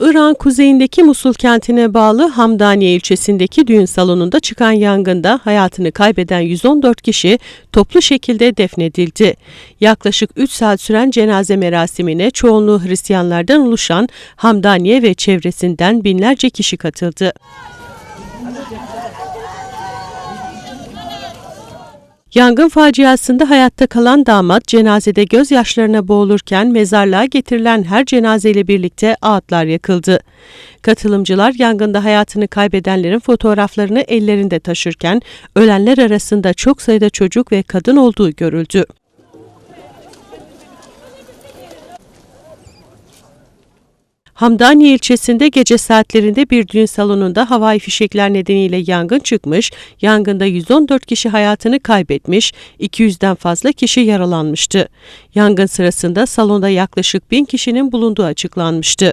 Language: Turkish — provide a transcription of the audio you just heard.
İran kuzeyindeki Musul kentine bağlı Hamdaniye ilçesindeki düğün salonunda çıkan yangında hayatını kaybeden 114 kişi toplu şekilde defnedildi. Yaklaşık 3 saat süren cenaze merasimine çoğunluğu Hristiyanlardan oluşan Hamdaniye ve çevresinden binlerce kişi katıldı. Yangın faciasında hayatta kalan damat cenazede gözyaşlarına boğulurken mezarlığa getirilen her cenazeyle birlikte ağıtlar yakıldı. Katılımcılar yangında hayatını kaybedenlerin fotoğraflarını ellerinde taşırken ölenler arasında çok sayıda çocuk ve kadın olduğu görüldü. Hamdaniye ilçesinde gece saatlerinde bir düğün salonunda havai fişekler nedeniyle yangın çıkmış, yangında 114 kişi hayatını kaybetmiş, 200'den fazla kişi yaralanmıştı. Yangın sırasında salonda yaklaşık 1000 kişinin bulunduğu açıklanmıştı.